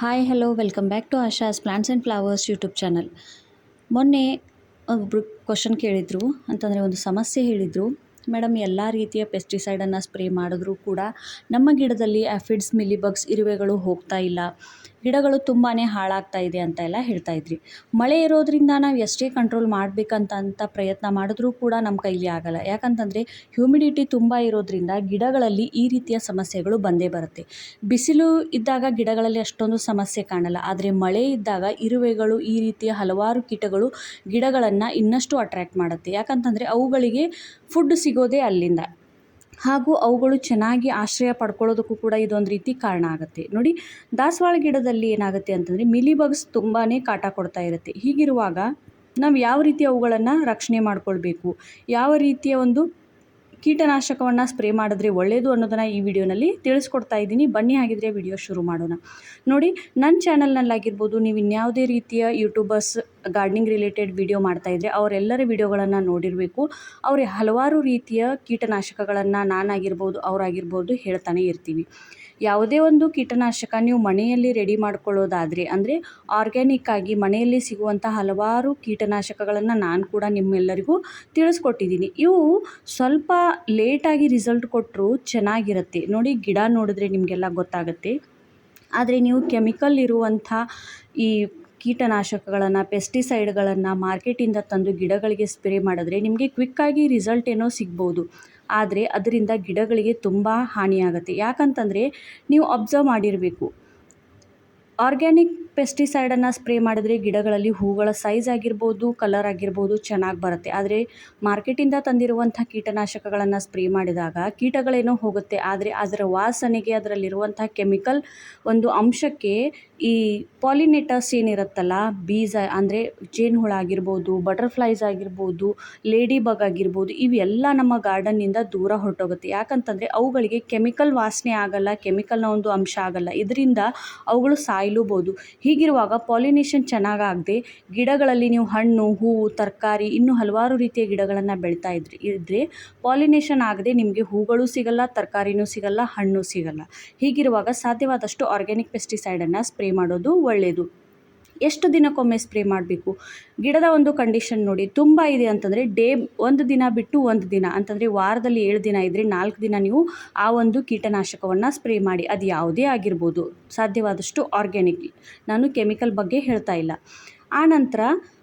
Hi hello welcome back to Asha's plants and flowers YouTube channel ಮೊನ್ನೆ ಒಬ್ಬರು question ಕೇಳಿದರು, ಅಂತಂದರೆ ಒಂದು ಸಮಸ್ಯೆ ಹೇಳಿದರು. ಮೇಡಮ್, ಎಲ್ಲ ರೀತಿಯ ಪೆಸ್ಟಿಸೈಡನ್ನು ಸ್ಪ್ರೇ ಮಾಡಿದ್ರೂ ಕೂಡ ನಮ್ಮ ಗಿಡದಲ್ಲಿ ಆಫಿಡ್ಸ್ ಮಿಲಿಬಗ್ಸ್ ಇರುವೆಗಳು ಹೋಗ್ತಾ ಇಲ್ಲ. ಗಿಡಗಳು ತುಂಬಾ ಹಾಳಾಗ್ತಾ ಇದೆ ಅಂತ ಎಲ್ಲ ಹೇಳ್ತಾ ಇದ್ರಿ. ಮಳೆ ಇರೋದ್ರಿಂದ ನಾವು ಎಷ್ಟೇ ಕಂಟ್ರೋಲ್ ಮಾಡಬೇಕಂತ ಅಂತ ಪ್ರಯತ್ನ ಮಾಡಿದ್ರೂ ಕೂಡ ನಮ್ಮ ಕೈಲಿ ಆಗಲ್ಲ. ಯಾಕಂತಂದರೆ ಹ್ಯೂಮಿಡಿಟಿ ತುಂಬ ಇರೋದ್ರಿಂದ ಗಿಡಗಳಲ್ಲಿ ಈ ರೀತಿಯ ಸಮಸ್ಯೆಗಳು ಬಂದೇ ಬರುತ್ತೆ. ಬಿಸಿಲು ಇದ್ದಾಗ ಗಿಡಗಳಲ್ಲಿ ಅಷ್ಟೊಂದು ಸಮಸ್ಯೆ ಕಾಣಲ್ಲ. ಆದರೆ ಮಳೆ ಇದ್ದಾಗ ಇರುವೆಗಳು ಈ ರೀತಿಯ ಹಲವಾರು ಕೀಟಗಳು ಗಿಡಗಳನ್ನು ಇನ್ನಷ್ಟು ಅಟ್ರ್ಯಾಕ್ಟ್ ಮಾಡುತ್ತೆ. ಯಾಕಂತಂದರೆ ಅವುಗಳಿಗೆ ಫುಡ್ ಸಿಗೋದೇ ಅಲ್ಲಿಂದ. ಹಾಗೂ ಅವುಗಳು ಚೆನ್ನಾಗಿ ಆಶ್ರಯ ಪಡ್ಕೊಳ್ಳೋದಕ್ಕೂ ಕೂಡ ಇದೊಂದು ರೀತಿ ಕಾರಣ ಆಗುತ್ತೆ. ನೋಡಿ, ದಾಸವಾಳ ಗಿಡದಲ್ಲಿ ಏನಾಗುತ್ತೆ ಅಂತಂದರೆ ಮಿಲಿಬಗ್ಸ್ ತುಂಬಾ ಕಾಟ ಕೊಡ್ತಾ ಇರುತ್ತೆ. ಹೀಗಿರುವಾಗ ನಾವು ಯಾವ ರೀತಿ ಅವುಗಳನ್ನು ರಕ್ಷಣೆ ಮಾಡಿಕೊಳ್ಬೇಕು? ಯಾವ ರೀತಿಯ ಒಂದು ಕೀಟನಾಶಕವನ್ನು ಸ್ಪ್ರೇ ಮಾಡಿದ್ರೆ ಒಳ್ಳೆಯದು ಅನ್ನೋದನ್ನು ಈ ವಿಡಿಯೋನಲ್ಲಿ ತಿಳಿಸ್ಕೊಡ್ತಾ ಇದ್ದೀನಿ. ಬನ್ನಿ ಹಾಗಿದ್ರೆ ವಿಡಿಯೋ ಶುರು ಮಾಡೋಣ. ನೋಡಿ ನನ್ನ ಚಾನಲ್ನಲ್ಲಾಗಿರ್ಬೋದು, ನೀವು ಇನ್ಯಾವುದೇ ರೀತಿಯ ಯೂಟ್ಯೂಬರ್ಸ್ ಗಾರ್ಡನಿಂಗ್ ರಿಲೇಟೆಡ್ ವಿಡಿಯೋ ಮಾಡ್ತಾ ಇದ್ದರೆ ಅವರೆಲ್ಲರ ವಿಡಿಯೋಗಳನ್ನು ನೋಡಿರಬೇಕು. ಅವರೇ ಹಲವಾರು ರೀತಿಯ ಕೀಟನಾಶಕಗಳನ್ನು ನಾನಾಗಿರ್ಬೋದು, ಅವರಾಗಿರ್ಬೋದು ಹೇಳ್ತಾನೆ ಇರ್ತೀವಿ. ಯಾವುದೇ ಒಂದು ಕೀಟನಾಶಕ ನೀವು ಮನೆಯಲ್ಲಿ ರೆಡಿ ಮಾಡ್ಕೊಳ್ಳೋದಾದರೆ, ಅಂದರೆ ಆರ್ಗ್ಯಾನಿಕ್ ಆಗಿ ಮನೆಯಲ್ಲಿ ಸಿಗುವಂಥ ಹಲವಾರು ಕೀಟನಾಶಕಗಳನ್ನು ನಾನು ಕೂಡ ನಿಮ್ಮೆಲ್ಲರಿಗೂ ತಿಳಿಸ್ಕೊಟ್ಟಿದ್ದೀನಿ. ಇವು ಸ್ವಲ್ಪ ಲೇಟಾಗಿ ರಿಸಲ್ಟ್ ಕೊಟ್ಟರೂ ಚೆನ್ನಾಗಿರುತ್ತೆ. ನೋಡಿ ಗಿಡ ನೋಡಿದ್ರೆ ನಿಮಗೆಲ್ಲ ಗೊತ್ತಾಗುತ್ತೆ. ಆದರೆ ನೀವು ಕೆಮಿಕಲ್ ಇರುವಂಥ ಈ ಕೀಟನಾಶಕಗಳನ್ನು ಪೆಸ್ಟಿಸೈಡ್ಗಳನ್ನು ಮಾರ್ಕೆಟಿಂದ ತಂದು ಗಿಡಗಳಿಗೆ ಸ್ಪ್ರೇ ಮಾಡಿದ್ರೆ ನಿಮಗೆ ಕ್ವಿಕ್ಕಾಗಿ ರಿಸಲ್ಟ್ ಏನೋ ಸಿಗ್ಬೋದು. ಆದರೆ ಅದರಿಂದ ಗಿಡಗಳಿಗೆ ತುಂಬ ಹಾನಿಯಾಗುತ್ತೆ. ಯಾಕಂತಂದರೆ ನೀವು ಅಬ್ಸರ್ವ್ ಮಾಡಿರಬೇಕು. ಆರ್ಗ್ಯಾನಿಕ್ ಪೆಸ್ಟಿಸೈಡನ್ನು ಸ್ಪ್ರೇ ಮಾಡಿದ್ರೆ ಗಿಡಗಳಲ್ಲಿ ಹೂಗಳ ಸೈಜ್ ಆಗಿರ್ಬೋದು ಕಲರ್ ಆಗಿರ್ಬೋದು ಚೆನ್ನಾಗಿ ಬರುತ್ತೆ. ಆದರೆ ಮಾರ್ಕೆಟಿಂದ ತಂದಿರುವಂಥ ಕೀಟನಾಶಕಗಳನ್ನು ಸ್ಪ್ರೇ ಮಾಡಿದಾಗ ಕೀಟಗಳೇನೋ ಹೋಗುತ್ತೆ. ಆದರೆ ಅದರ ವಾಸನೆಗೆ ಅದರಲ್ಲಿರುವಂಥ ಕೆಮಿಕಲ್ ಒಂದು ಅಂಶಕ್ಕೆ ಈ ಪಾಲಿನೇಟರ್ಸ್ ಏನಿರುತ್ತಲ್ಲ, ಬೀಜ ಅಂದರೆ ಜೇನುಹುಳ ಆಗಿರ್ಬೋದು ಬಟರ್ಫ್ಲೈಸ್ ಆಗಿರ್ಬೋದು ಲೇಡಿ ಬಗ್ ಆಗಿರ್ಬೋದು, ಇವೆಲ್ಲ ನಮ್ಮ ಗಾರ್ಡನ್ನಿಂದ ದೂರ ಹೊರಟೋಗುತ್ತೆ. ಯಾಕಂತಂದರೆ ಅವುಗಳಿಗೆ ಕೆಮಿಕಲ್ ವಾಸನೆ ಆಗಲ್ಲ ಕೆಮಿಕಲ್ನ ಒಂದು ಅಂಶ ಆಗಲ್ಲ. ಇದರಿಂದ ಅವುಗಳು ಸಾಯ್ಲೂಬೋದು. ಹೀಗಿರುವಾಗ ಪಾಲಿನೇಷನ್ ಚೆನ್ನಾಗಾಗದೆ ಗಿಡಗಳಲ್ಲಿ ನೀವು ಹಣ್ಣು, ಹೂವು, ತರಕಾರಿ, ಇನ್ನೂ ಹಲವಾರು ರೀತಿಯ ಗಿಡಗಳನ್ನು ಬೆಳೀತಾ ಇದ್ರಿ ಇದ್ದರೆ ಪಾಲಿನೇಷನ್ ಆಗದೆ ನಿಮಗೆ ಹೂಗಳು ಸಿಗಲ್ಲ, ತರಕಾರಿನೂ ಸಿಗಲ್ಲ, ಹಣ್ಣು ಸಿಗಲ್ಲ. ಹೀಗಿರುವಾಗ ಸಾಧ್ಯವಾದಷ್ಟು ಆರ್ಗ್ಯಾನಿಕ್ ಪೆಸ್ಟಿಸೈಡನ್ನು ಸ್ಪ್ರೇ ಮಾಡೋದು ಒಳ್ಳೆಯದು ಎಷ್ಟು ದಿನಕ್ಕೊಮ್ಮೆ ಸ್ಪ್ರೇ ಮಾಡಬೇಕು? ಗಿಡದ ಒಂದು ಕಂಡೀಷನ್ ನೋಡಿ, ತುಂಬ ಇದೆ ಅಂತಂದರೆ ಡೇ ಒಂದು ದಿನ ಬಿಟ್ಟು ಒಂದು ದಿನ, ಅಂತಂದರೆ ವಾರದಲ್ಲಿ ಏಳು ದಿನ ಇದ್ದರೆ ನಾಲ್ಕು ದಿನ ನೀವು ಆ ಒಂದು ಕೀಟನಾಶಕವನ್ನು ಸ್ಪ್ರೇ ಮಾಡಿ, ಅದು ಯಾವುದೇ ಆಗಿರ್ಬೋದು, ಸಾಧ್ಯವಾದಷ್ಟು ಆರ್ಗ್ಯಾನಿಕ್ ನಾನು ಕೆಮಿಕಲ್ ಬಗ್ಗೆ ಹೇಳ್ತಾ ಇಲ್ಲ. ಆನಂತರ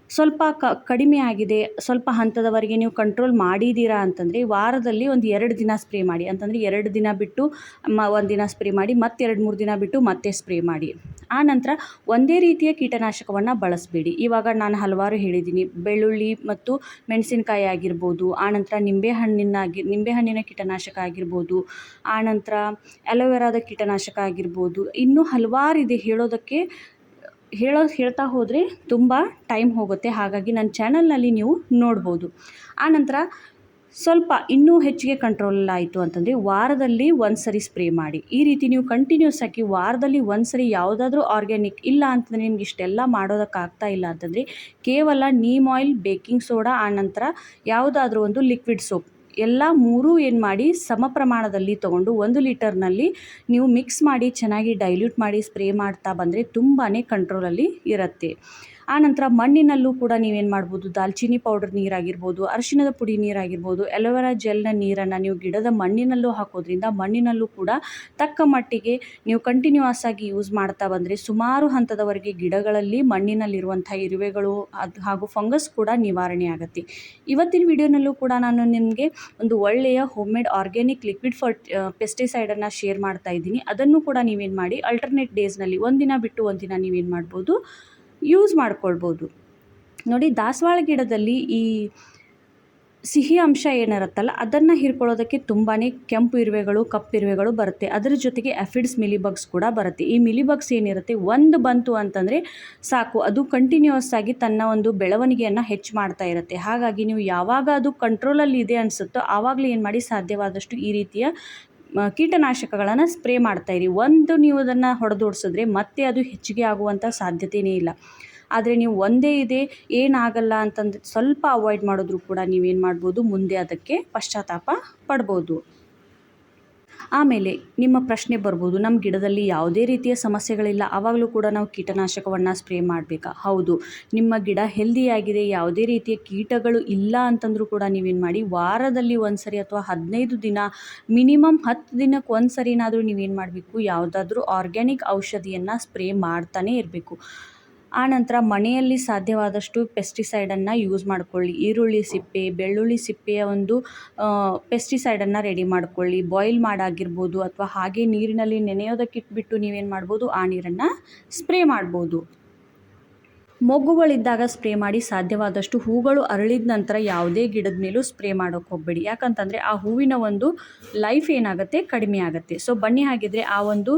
ಸ್ವಲ್ಪ ಕ, ಕಡಿಮೆ ಆಗಿದೆ, ಸ್ವಲ್ಪ ಹಂತದವರೆಗೆ ನೀವು ಕಂಟ್ರೋಲ್ ಮಾಡಿದ್ದೀರಾ ಅಂತಂದರೆ ವಾರದಲ್ಲಿ ಒಂದು ಎರಡು ದಿನ ಸ್ಪ್ರೇ ಮಾಡಿ. ಅಂತಂದರೆ ಎರಡು ದಿನ ಬಿಟ್ಟು, ಮ, ಒಂದು ದಿನ ಸ್ಪ್ರೇ ಮಾಡಿ, ಮತ್ತೆ ಎರಡು ಮೂರು ದಿನ ಬಿಟ್ಟು ಮತ್ತೆ ಸ್ಪ್ರೇ ಮಾಡಿ. ಆನಂತರ ಒಂದೇ ರೀತಿಯ ಕೀಟನಾಶಕವನ್ನು ಬಳಸಬೇಡಿ. ಇವಾಗ ನಾನು ಹಲವಾರು ಹೇಳಿದ್ದೀನಿ ಬೆಳ್ಳುಳ್ಳಿ ಮತ್ತು ಮೆಣಸಿನಕಾಯಿ ಆಗಿರ್ಬೋದು ಆನಂತರ ನಿಂಬೆಹಣ್ಣಿನಾಗಿ ನಿಂಬೆಹಣ್ಣಿನ ಕೀಟನಾಶಕ ಆಗಿರ್ಬೋದು ಆನಂತರ ಅಲೋವೆರಾದ ಕೀಟನಾಶಕ ಆಗಿರ್ಬೋದು. ಇನ್ನೂ ಇದೆ ಹೇಳೋದಕ್ಕೆ ಹೇಳೋ ಹೇಳ್ತಾ ಹೋದರೆ ತುಂಬ ಟೈಮ್ ಹೋಗುತ್ತೆ. ಹಾಗಾಗಿ ನನ್ನ ಚಾನಲ್ನಲ್ಲಿ ನೀವು ನೋಡ್ಬೋದು. ಆನಂತರ ಸ್ವಲ್ಪ ಇನ್ನೂ ಹೆಚ್ಚಿಗೆ ಕಂಟ್ರೋಲ್ ಆಯಿತು ಅಂತಂದರೆ ವಾರದಲ್ಲಿ ಒಂದು ಸರಿ ಸ್ಪ್ರೇ ಮಾಡಿ. ಈ ರೀತಿ ನೀವು ಕಂಟಿನ್ಯೂಸ್ ಆಗಿ ವಾರದಲ್ಲಿ ಒಂದು ಸರಿ ಯಾವುದಾದ್ರೂ ಆರ್ಗ್ಯಾನಿಕ್ ಇಲ್ಲ ಅಂತಂದರೆ ನಿಮ್ಗೆ ಇಷ್ಟೆಲ್ಲ ಮಾಡೋದಕ್ಕಾಗ್ತಾ ಇಲ್ಲ ಅಂತಂದರೆ ಕೇವಲ ನೀಮ್ ಆಯಿಲ್ ಬೇಕಿಂಗ್ ಸೋಡಾ ಆನಂತರ ಯಾವುದಾದ್ರೂ ಒಂದು ಲಿಕ್ವಿಡ್ ಸೋಪ್ ಎಲ್ಲ ಮೂರೂ ಏನು ಮಾಡಿ ಸಮ ಪ್ರಮಾಣದಲ್ಲಿ ತೊಗೊಂಡು ಒಂದು ಲೀಟರ್ನಲ್ಲಿ ನೀವು ಮಿಕ್ಸ್ ಮಾಡಿ ಚೆನ್ನಾಗಿ ಡೈಲ್ಯೂಟ್ ಮಾಡಿ ಸ್ಪ್ರೇ ಮಾಡ್ತಾ ಬಂದರೆ ತುಂಬಾ ಕಂಟ್ರೋಲಲ್ಲಿ ಇರುತ್ತೆ. ಆನಂತರ ಮಣ್ಣಿನಲ್ಲೂ ಕೂಡ ನೀವೇನು ಮಾಡ್ಬೋದು? ದಾಲ್ಚಿನ್ನಿ ಪೌಡರ್ ನೀರಾಗಿರ್ಬೋದು ಅರಿಶಿನದ ಪುಡಿ ನೀರಾಗಿರ್ಬೋದು ಎಲೋವೆರಾ ಜೆಲ್ನ ನೀರನ್ನು ನೀವು ಗಿಡದ ಮಣ್ಣಿನಲ್ಲೂ ಹಾಕೋದ್ರಿಂದ ಮಣ್ಣಿನಲ್ಲೂ ಕೂಡ ತಕ್ಕ ಮಟ್ಟಿಗೆ ನೀವು ಕಂಟಿನ್ಯೂಯಸ್ ಆಗಿ ಯೂಸ್ ಮಾಡ್ತಾ ಬಂದರೆ ಸುಮಾರು ಹಂತದವರೆಗೆ ಗಿಡಗಳಲ್ಲಿ ಮಣ್ಣಿನಲ್ಲಿರುವಂಥ ಇರುವೆಗಳು ಅದು ಹಾಗೂ ಫಂಗಸ್ ಕೂಡ ನಿವಾರಣೆ ಆಗುತ್ತೆ. ಇವತ್ತಿನ ವಿಡಿಯೋನಲ್ಲೂ ಕೂಡ ನಾನು ನಿಮಗೆ ಒಂದು ಒಳ್ಳೆಯ ಹೋಮ್ ಮೇಡ್ ಆರ್ಗ್ಯಾನಿಕ್ ಲಿಕ್ವಿಡ್ ಫರ್ಟ್ ಪೆಸ್ಟಿಸೈಡನ್ನು ಶೇರ್ ಮಾಡ್ತಾ ಇದ್ದೀನಿ. ಅದನ್ನು ಕೂಡ ನೀವೇನು ಮಾಡಿ ಅಲ್ಟರ್ನೇಟ್ ಡೇಸ್ನಲ್ಲಿ ಒಂದಿನ ಬಿಟ್ಟು ಒಂದಿನ ನೀವೇನು ಮಾಡ್ಬೋದು? ಯೂಸ್ ಮಾಡ್ಕೊಳ್ಬೋದು. ನೋಡಿ, ದಾಸವಾಳ ಗಿಡದಲ್ಲಿ ಈ ಸಿಹಿ ಅಂಶ ಏನಿರುತ್ತಲ್ಲ, ಅದನ್ನು ಹೀರ್ಕೊಳ್ಳೋದಕ್ಕೆ ತುಂಬಾ ಕೆಂಪು ಇರುವೆಗಳು, ಕಪ್ಪು ಇರುವೆಗಳು ಬರುತ್ತೆ. ಅದರ ಜೊತೆಗೆ ಅಫಿಡ್ಸ್ ಮಿಲಿಬಗ್ಸ್ ಕೂಡ ಬರುತ್ತೆ. ಈ ಮಿಲಿಬಗ್ಸ್ ಏನಿರುತ್ತೆ, ಒಂದು ಬಂತು ಅಂತಂದರೆ ಸಾಕು. ಅದು ಕಂಟಿನ್ಯೂಸ್ ಆಗಿ ತನ್ನ ಒಂದು ಬೆಳವಣಿಗೆಯನ್ನು ಹೆಚ್ಚು ಮಾಡ್ತಾ ಇರುತ್ತೆ. ಹಾಗಾಗಿ ನೀವು ಯಾವಾಗ ಅದು ಕಂಟ್ರೋಲಲ್ಲಿ ಇದೆ ಅನಿಸುತ್ತೋ, ಆವಾಗಲೇ ಏನು ಮಾಡಿ ಸಾಧ್ಯವಾದಷ್ಟು ಈ ರೀತಿಯ ಕೀಟನಾಶಕಗಳನ್ನು ಸ್ಪ್ರೇ ಮಾಡ್ತಾಯಿರಿ ಒಂದು ನೀವು ಅದನ್ನು ಹೊಡೆದೋಡಿಸಿದ್ರೆ ಮತ್ತೆ ಅದು ಹೆಚ್ಚಿಗೆ ಆಗುವಂಥ ಸಾಧ್ಯತೆಯೇ ಇಲ್ಲ. ಆದರೆ ನೀವು ಒಂದೇ ಇದೆ, ಏನಾಗಲ್ಲ ಅಂತಂದು ಸ್ವಲ್ಪ ಅವಾಯ್ಡ್ ಮಾಡಿದ್ರು ಕೂಡ ನೀವೇನು ಮಾಡ್ಬೋದು, ಮುಂದೆ ಅದಕ್ಕೆ ಪಶ್ಚಾತ್ತಾಪ ಪಡ್ಬೋದು. ಆಮೇಲೆ ನಿಮ್ಮ ಪ್ರಶ್ನೆ ಬರ್ಬೋದು ನಮ್ಮ ಗಿಡದಲ್ಲಿ ಯಾವುದೇ ರೀತಿಯ ಸಮಸ್ಯೆಗಳಿಲ್ಲ ಆವಾಗಲೂ ಕೂಡ ನಾವು ಕೀಟನಾಶಕವನ್ನು ಸ್ಪ್ರೇ ಮಾಡಬೇಕಾ? ಹೌದು, ನಿಮ್ಮ ಗಿಡ ಹೆಲ್ದಿಯಾಗಿದೆ, ಯಾವುದೇ ರೀತಿಯ ಕೀಟಗಳು ಇಲ್ಲ ಅಂತಂದರೂ ಕೂಡ ನೀವೇನು ಮಾಡಿ, ವಾರದಲ್ಲಿ ಒಂದು ಸರಿ ಅಥವಾ ಹದಿನೈದು ದಿನ, ಮಿನಿಮಮ್ ಹತ್ತು ದಿನಕ್ಕೆ ಒಂದು ಸರಿನಾದರೂ ನೀವೇನು ಮಾಡಬೇಕು? ಯಾವುದಾದ್ರೂ ಆರ್ಗ್ಯಾನಿಕ್ ಔಷಧಿಯನ್ನು ಸ್ಪ್ರೇ ಮಾಡ್ತಾನೇ ಇರಬೇಕು. ಆನಂತರ ಮನೆಯಲ್ಲಿ ಸಾಧ್ಯವಾದಷ್ಟು ಪೆಸ್ಟಿಸೈಡನ್ನು ಯೂಸ್ ಮಾಡಿಕೊಳ್ಳಿ. ಈರುಳ್ಳಿ ಸಿಪ್ಪೆ, ಬೆಳ್ಳುಳ್ಳಿ ಸಿಪ್ಪೆಯ ಒಂದು ಪೆಸ್ಟಿಸೈಡನ್ನು ರೆಡಿ ಮಾಡ್ಕೊಳ್ಳಿ. ಬಾಯ್ಲ್ ಮಾಡಾಗಿರ್ಬೋದು ಅಥವಾ ಹಾಗೆ ನೀರಿನಲ್ಲಿ ನೆನೆಯೋದಕ್ಕಿಟ್ಬಿಟ್ಟು ನೀವೇನು ಮಾಡ್ಬೋದು, ಆ ನೀರನ್ನು ಸ್ಪ್ರೇ ಮಾಡ್ಬೋದು. ಮೊಗ್ಗುಗಳಿದ್ದಾಗ ಸ್ಪ್ರೇ ಮಾಡಿ ಸಾಧ್ಯವಾದಷ್ಟು ಹೂಗಳು ಅರಳಿದ ನಂತರ ಯಾವುದೇ ಗಿಡದ ಮೇಲೂ ಸ್ಪ್ರೇ ಮಾಡೋಕ್ಕೆ ಹೋಗಬೇಡಿ. ಯಾಕಂತಂದರೆ ಆ ಹೂವಿನ ಒಂದು ಲೈಫ್ ಏನಾಗುತ್ತೆ? ಕಡಿಮೆ ಆಗುತ್ತೆ. ಸೊ ಬನ್ನಿ ಹಾಗಿದ್ರೆ ಆ ಒಂದು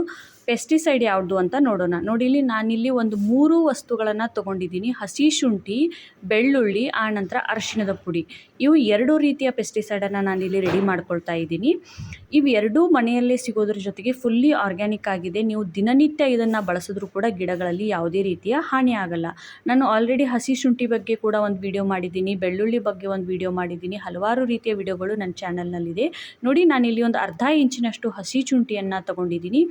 ಪೆಸ್ಟಿಸೈಡ್ ಯಾವುದು ಅಂತ ನೋಡೋಣ. ನೋಡಿ, ಇಲ್ಲಿ ನಾನಿಲ್ಲಿ ಒಂದು ಮೂರು ವಸ್ತುಗಳನ್ನು ತೊಗೊಂಡಿದ್ದೀನಿ. ಹಸಿ ಶುಂಠಿ, ಬೆಳ್ಳುಳ್ಳಿ ಆನಂತರ ಅರಿಶಿಣದ ಪುಡಿ. ಇವು ಎರಡು ರೀತಿಯ ಪೆಸ್ಟಿಸೈಡನ್ನು ನಾನಿಲ್ಲಿ ರೆಡಿ ಮಾಡ್ಕೊಳ್ತಾ ಇದ್ದೀನಿ. ಇವೆರಡೂ ಮನೆಯಲ್ಲೇ ಸಿಗೋದ್ರ ಜೊತೆಗೆ ಫುಲ್ಲಿ ಆರ್ಗ್ಯಾನಿಕ್ ಆಗಿದೆ. ನೀವು ದಿನನಿತ್ಯ ಇದನ್ನು ಬಳಸಿದ್ರೂ ಕೂಡ ಗಿಡಗಳಲ್ಲಿ ಯಾವುದೇ ರೀತಿಯ ಹಾನಿ ಆಗಲ್ಲ. ನಾನು ಆಲ್ರೆಡಿ ಹಸಿ ಶುಂಠಿ ಬಗ್ಗೆ ಕೂಡ ಒಂದು ವಿಡಿಯೋ ಮಾಡಿದ್ದೀನಿ, ಬೆಳ್ಳುಳ್ಳಿ ಬಗ್ಗೆ ಒಂದು ವಿಡಿಯೋ ಮಾಡಿದ್ದೀನಿ, ಹಲವಾರು ರೀತಿಯ ವಿಡಿಯೋಗಳು ನನ್ನ ಚಾನಲ್ನಲ್ಲಿದೆ ನೋಡಿ ನಾನಿಲ್ಲಿ ಒಂದು ಅರ್ಧ ಇಂಚಿನಷ್ಟು ಹಸಿ ಶುಂಠಿಯನ್ನು ತಗೊಂಡಿದ್ದೀನಿ.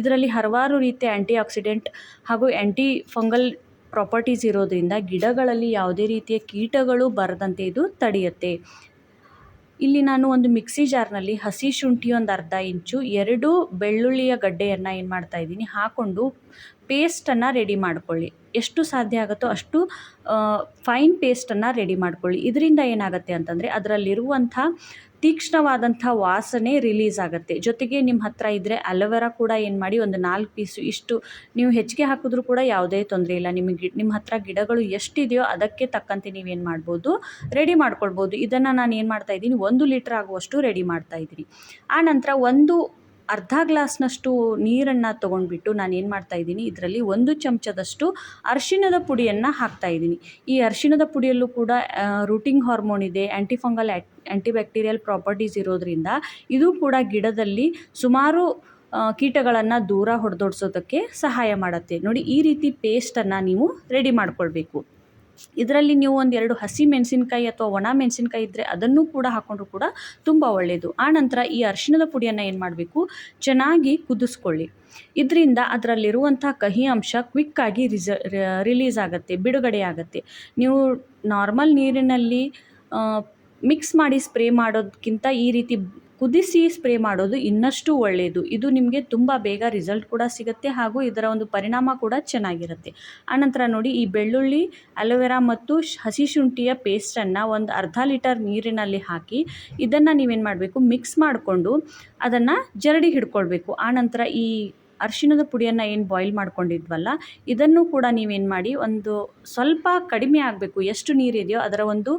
ಇದರಲ್ಲಿ ಹಲವಾರು ರೀತಿಯ ಆ್ಯಂಟಿ ಆಕ್ಸಿಡೆಂಟ್ ಹಾಗೂ ಆ್ಯಂಟಿ ಫಂಗಲ್ ಪ್ರಾಪರ್ಟೀಸ್ ಇರೋದ್ರಿಂದ ಗಿಡಗಳಲ್ಲಿ ಯಾವುದೇ ರೀತಿಯ ಕೀಟಗಳು ಬರದಂತೆ ಇದು ತಡೆಯುತ್ತೆ. ಇಲ್ಲಿ ನಾನು ಒಂದು ಮಿಕ್ಸಿ ಜಾರ್ನಲ್ಲಿ ಹಸಿ ಶುಂಠಿ ಒಂದು ಅರ್ಧ ಇಂಚು, ಎರಡು ಬೆಳ್ಳುಳ್ಳಿಯ ಗಡ್ಡೆಯನ್ನು ಏನು ಮಾಡ್ತಾ ಇದ್ದೀನಿ ಹಾಕ್ಕೊಂಡು ಪೇಸ್ಟನ್ನು ರೆಡಿ ಮಾಡ್ಕೊಳ್ಳಿ. ಎಷ್ಟು ಸಾಧ್ಯ ಆಗುತ್ತೋ ಅಷ್ಟು ಫೈನ್ ಪೇಸ್ಟನ್ನು ರೆಡಿ ಮಾಡ್ಕೊಳ್ಳಿ. ಇದರಿಂದ ಏನಾಗುತ್ತೆ ಅಂತಂದರೆ ಅದರಲ್ಲಿರುವಂಥ ತೀಕ್ಷ್ಣವಾದಂಥ ವಾಸನೆ ರಿಲೀಸ್ ಆಗುತ್ತೆ. ಜೊತೆಗೆ ನಿಮ್ಮ ಹತ್ರ ಇದ್ದರೆ ಅಲೋವೆರಾ ಕೂಡ ಏನು ಮಾಡಿ ಒಂದು ನಾಲ್ಕು ಪೀಸು ಇಷ್ಟು ನೀವು ಹೆಚ್ಚಿಗೆ ಹಾಕಿದ್ರೂ ಕೂಡ ಯಾವುದೇ ತೊಂದರೆ ಇಲ್ಲ. ನಿಮಗೆ ನಿಮ್ಮ ಹತ್ರ ಗಿಡಗಳು ಎಷ್ಟಿದೆಯೋ ಅದಕ್ಕೆ ತಕ್ಕಂತೆ ನೀವೇನು ಮಾಡ್ಬೋದು ರೆಡಿ ಮಾಡ್ಕೊಳ್ಬೋದು. ಇದನ್ನು ನಾನು ಏನು ಮಾಡ್ತಾ ಇದ್ದೀನಿ, ಒಂದು ಲೀಟ್ರ್ ಆಗುವಷ್ಟು ರೆಡಿ ಮಾಡ್ತಾ ಇದ್ದೀನಿ. ಆನಂತರ ಒಂದು ಅರ್ಧ ಗ್ಲಾಸ್ನಷ್ಟು ನೀರನ್ನು ತೊಗೊಂಡ್ಬಿಟ್ಟು ನಾನು ಏನು ಮಾಡ್ತಾ ಇದ್ದೀನಿ, ಇದರಲ್ಲಿ ಒಂದು ಚಮಚದಷ್ಟು ಅರಿಶಿಣದ ಪುಡಿಯನ್ನು ಹಾಕ್ತಾ ಇದ್ದೀನಿ. ಈ ಅರಿಶಿಣದ ಪುಡಿಯಲ್ಲೂ ಕೂಡ ರೂಟಿಂಗ್ ಹಾರ್ಮೋನ್ ಇದೆ ಆ್ಯಂಟಿಫಂಗಲ್ ಆ್ಯಂಟಿಬ್ಯಾಕ್ಟೀರಿಯಲ್ ಪ್ರಾಪರ್ಟೀಸ್ ಇರೋದ್ರಿಂದ ಇದು ಕೂಡ ಗಿಡದಲ್ಲಿ ಸುಮಾರು ಕೀಟಗಳನ್ನು ದೂರ ಹೊಡೆದೋಡ್ಸೋದಕ್ಕೆ ಸಹಾಯ ಮಾಡುತ್ತೆ. ನೋಡಿ, ಈ ರೀತಿ ಪೇಸ್ಟನ್ನು ನೀವು ರೆಡಿ ಮಾಡ್ಕೊಳ್ಬೇಕು. ಇದರಲ್ಲಿ ನೀವು ಒಂದೆರಡು ಹಸಿ ಮೆಣಸಿನಕಾಯಿ ಅಥವಾ ಒಣ ಮೆಣಸಿನಕಾಯಿ ಇದ್ದರೆ ಅದನ್ನು ಕೂಡ ಹಾಕ್ಕೊಂಡ್ರು ಕೂಡ ತುಂಬ ಒಳ್ಳೆಯದು ಆನಂತರ ಈ ಅರಿಶಿಣದ ಪುಡಿಯನ್ನು ಏನು ಮಾಡಬೇಕು? ಚೆನ್ನಾಗಿ ಕುದಿಸ್ಕೊಳ್ಳಿ. ಇದರಿಂದ ಅದರಲ್ಲಿರುವಂಥ ಕಹಿ ಅಂಶ ಕ್ವಿಕ್ಕಾಗಿ ರಿಸ ರಿಲೀಸ್ ಆಗುತ್ತೆ, ಬಿಡುಗಡೆ ಆಗುತ್ತೆ. ನೀವು ನಾರ್ಮಲ್ ನೀರಿನಲ್ಲಿ ಮಿಕ್ಸ್ ಮಾಡಿ ಸ್ಪ್ರೇ ಮಾಡೋದಕ್ಕಿಂತ ಈ ರೀತಿ ಕುದಿಸಿ ಸ್ಪ್ರೇ ಮಾಡೋದು ಇನ್ನಷ್ಟು ಒಳ್ಳೆಯದು ಇದು ನಿಮಗೆ ತುಂಬ ಬೇಗ ರಿಸಲ್ಟ್ ಕೂಡ ಸಿಗುತ್ತೆ ಹಾಗೂ ಇದರ ಒಂದು ಪರಿಣಾಮ ಕೂಡ ಚೆನ್ನಾಗಿರುತ್ತೆ. ಆನಂತರ ನೋಡಿ, ಈ ಬೆಳ್ಳುಳ್ಳಿ, ಅಲೋವೆರಾ ಮತ್ತು ಹಸಿ ಶುಂಠಿಯ ಪೇಸ್ಟನ್ನು ಒಂದು ಅರ್ಧ ಲೀಟರ್ ನೀರಿನಲ್ಲಿ ಹಾಕಿ, ಇದನ್ನು ನೀವೇನು ಮಾಡಬೇಕು ಮಿಕ್ಸ್ ಮಾಡಿಕೊಂಡು ಅದನ್ನು ಜರಡಿ ಹಿಡ್ಕೊಳ್ಬೇಕು. ಆನಂತರ ಈ ಅರಿಶಿಣದ ಪುಡಿಯನ್ನು ಏನು ಬಾಯ್ಲ್ ಮಾಡ್ಕೊಂಡಿದ್ವಲ್ಲ, ಇದನ್ನು ಕೂಡ ನೀವೇನು ಮಾಡಿ, ಒಂದು ಸ್ವಲ್ಪ ಕಡಿಮೆ ಆಗಬೇಕು. ಎಷ್ಟು ನೀರಿದೆಯೋ ಅದರ ಒಂದು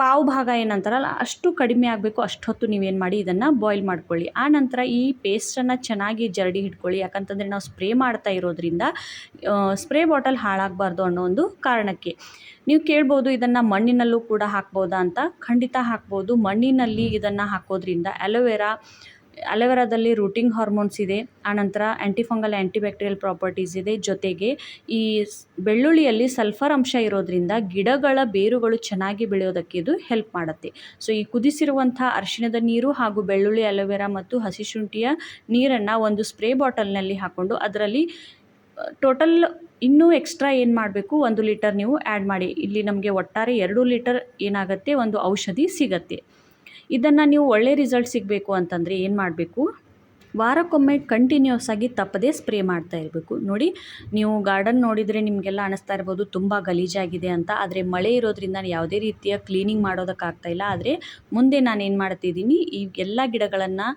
ಪಾವು ಭಾಗ ಏನಂತಾರಲ್ಲ, ಅಷ್ಟು ಕಡಿಮೆ ಆಗಬೇಕು ಅಷ್ಟೊತ್ತು ನೀವೇನು ಮಾಡಿ ಇದನ್ನು ಬಾಯ್ಲ್ ಮಾಡ್ಕೊಳ್ಳಿ. ಆ ನಂತರ ಈ ಪೇಸ್ಟನ್ನು ಚೆನ್ನಾಗಿ ಜರಡಿ ಹಿಡ್ಕೊಳ್ಳಿ. ಯಾಕಂತಂದರೆ ನಾವು ಸ್ಪ್ರೇ ಮಾಡ್ತಾ ಇರೋದ್ರಿಂದ ಸ್ಪ್ರೇ ಬಾಟಲ್ ಹಾಳಾಗಬಾರ್ದು ಅನ್ನೋ ಒಂದು ಕಾರಣಕ್ಕೆ. ನೀವು ಕೇಳ್ಬೋದು ಇದನ್ನು ಮಣ್ಣಿನಲ್ಲೂ ಕೂಡ ಹಾಕ್ಬೋದಾ ಅಂತ. ಖಂಡಿತ ಹಾಕ್ಬೋದು. ಮಣ್ಣಿನಲ್ಲಿ ಇದನ್ನು ಹಾಕೋದ್ರಿಂದ ಅಲೋವೆರಾ ಅಲೋವೆರಾದಲ್ಲಿ ರೂಟಿಂಗ್ ಹಾರ್ಮೋನ್ಸ್ ಇದೆ ಆನಂತರ ಆ್ಯಂಟಿಫಂಗಲ್ ಆ್ಯಂಟಿಬ್ಯಾಕ್ಟೀರಿಯಲ್ ಪ್ರಾಪರ್ಟೀಸ್ ಇದೆ. ಜೊತೆಗೆ ಈ ಬೆಳ್ಳುಳ್ಳಿಯಲ್ಲಿ ಸಲ್ಫರ್ ಅಂಶ ಇರೋದ್ರಿಂದ ಗಿಡಗಳ ಬೇರುಗಳು ಚೆನ್ನಾಗಿ ಬೆಳೆಯೋದಕ್ಕೆ ಇದು ಹೆಲ್ಪ್ ಮಾಡುತ್ತೆ. ಸೊ, ಈ ಕುದಿಸಿರುವಂಥ ಅರಿಶಿಣದ ನೀರು ಹಾಗೂ ಬೆಳ್ಳುಳ್ಳಿ, ಅಲೋವೆರಾ ಮತ್ತು ಹಸಿ ಶುಂಠಿಯ ನೀರನ್ನು ಒಂದು ಸ್ಪ್ರೇ ಬಾಟಲ್ನಲ್ಲಿ ಹಾಕ್ಕೊಂಡು ಅದರಲ್ಲಿ ಟೋಟಲ್ ಇನ್ನೂ ಎಕ್ಸ್ಟ್ರಾ ಏನು ಮಾಡಬೇಕು? ಒಂದು ಲೀಟರ್ ನೀವು ಆ್ಯಡ್ ಮಾಡಿ. ಇಲ್ಲಿ ನಮಗೆ ಒಟ್ಟಾರೆ ಎರಡು ಲೀಟರ್ ಏನಾಗುತ್ತೆ? ಒಂದು ಔಷಧಿ ಸಿಗತ್ತೆ. ಇದನ್ನು ನೀವು ಒಳ್ಳೆ ರಿಸಲ್ಟ್ ಸಿಗಬೇಕು ಅಂತಂದರೆ ಏನು ಮಾಡಬೇಕು? ವಾರಕ್ಕೊಮ್ಮೆ ಕಂಟಿನ್ಯೂಸ್ ಆಗಿ ತಪ್ಪದೇ ಸ್ಪ್ರೇ ಮಾಡ್ತಾ ಇರಬೇಕು. ನೋಡಿ, ನೀವು ಗಾರ್ಡನ್ ನೋಡಿದರೆ ನಿಮಗೆಲ್ಲ ಅನಿಸ್ತಾ ಇರ್ಬೋದು, ತುಂಬ ಗಲೀಜಾಗಿದೆ ಅಂತ. ಆದರೆ ಮಳೆ ಇರೋದ್ರಿಂದ ಯಾವುದೇ ರೀತಿಯ ಕ್ಲೀನಿಂಗ್ ಮಾಡೋದಕ್ಕಾಗ್ತಾ ಇಲ್ಲ. ಆದರೆ ಮುಂದೆ ನಾನು ಏನು ಮಾಡ್ತಿದ್ದೀನಿ, ಈ ಎಲ್ಲ ಗಿಡಗಳನ್ನು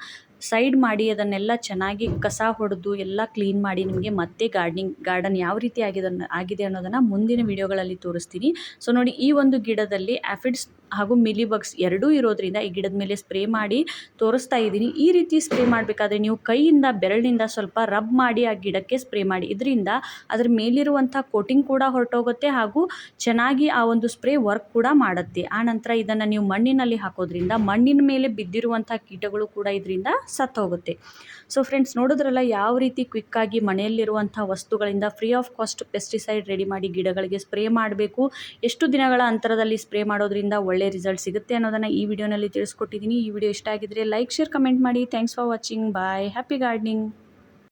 ಸೈಡ್ ಮಾಡಿ ಅದನ್ನೆಲ್ಲ ಚೆನ್ನಾಗಿ ಕಸ ಹೊಡೆದು ಎಲ್ಲ ಕ್ಲೀನ್ ಮಾಡಿ ನಿಮಗೆ ಮತ್ತೆ ಗಾರ್ಡ್ನಿಂಗ್ ಗಾರ್ಡನ್ ಯಾವ ರೀತಿ ಆಗಿದೆ ಆಗಿದೆ ಅನ್ನೋದನ್ನು ಮುಂದಿನ ವಿಡಿಯೋಗಳಲ್ಲಿ ತೋರಿಸ್ತೀನಿ. ಸೊ ನೋಡಿ ಈ ಒಂದು ಗಿಡದಲ್ಲಿ ಆಫಿಡ್ಸ್ ಹಾಗೂ ಮಿಲಿ ಬಗ್ಸ್ ಎರಡೂ ಇರೋದ್ರಿಂದ ಈ ಗಿಡದ ಮೇಲೆ ಸ್ಪ್ರೇ ಮಾಡಿ ತೋರಿಸ್ತಾ ಇದ್ದೀನಿ. ಈ ರೀತಿ ಸ್ಪ್ರೇ ಮಾಡಬೇಕಾದ್ರೆ ನೀವು ಕೈಯಿಂದ, ಬೆರಳಿನಿಂದ ಸ್ವಲ್ಪ ರಬ್ ಮಾಡಿ ಆ ಗಿಡಕ್ಕೆ ಸ್ಪ್ರೇ ಮಾಡಿ. ಇದರಿಂದ ಅದ್ರ ಮೇಲಿರುವಂಥ ಕೋಟಿಂಗ್ ಕೂಡ ಹೊರಟೋಗುತ್ತೆ ಹಾಗೂ ಚೆನ್ನಾಗಿ ಆ ಒಂದು ಸ್ಪ್ರೇ ವರ್ಕ್ ಕೂಡ ಮಾಡುತ್ತೆ. ಆನಂತರ ಇದನ್ನು ನೀವು ಮಣ್ಣಿನಲ್ಲಿ ಹಾಕೋದ್ರಿಂದ ಮಣ್ಣಿನ ಮೇಲೆ ಬಿದ್ದಿರುವಂಥ ಕೀಟಗಳು ಕೂಡ ಇದರಿಂದ ಸತ್ತೋಗುತ್ತೆ. ಸೊ ಫ್ರೆಂಡ್ಸ್ ನೋಡಿದ್ರಲ್ಲ ಯಾವ ರೀತಿ ಕ್ವಿಕ್ಕಾಗಿ ಮನೆಯಲ್ಲಿರುವಂಥ ವಸ್ತುಗಳಿಂದ free of cost pesticide ready ಮಾಡಿ ಗಿಡಗಳಿಗೆ ಸ್ಪ್ರೇ ಮಾಡಬೇಕು, ಎಷ್ಟು ದಿನಗಳ ಅಂತರದಲ್ಲಿ ಸ್ಪ್ರೇ ಮಾಡೋದ್ರಿಂದ ಒಳ್ಳೆ ರಿಸಲ್ಟ್ ಸಿಗುತ್ತೆ ಅನ್ನೋದನ್ನು ಈ ವಿಡಿಯೋನಲ್ಲಿ ತಿಳಿಸ್ಕೊಟ್ಟಿದ್ದೀನಿ. ಈ ವಿಡಿಯೋ ಇಷ್ಟ ಆಗಿದ್ದರೆ ಲೈಕ್ ಶೇರ್ ಕಮೆಂಟ್ ಮಾಡಿ. Thanks for watching bye happy gardening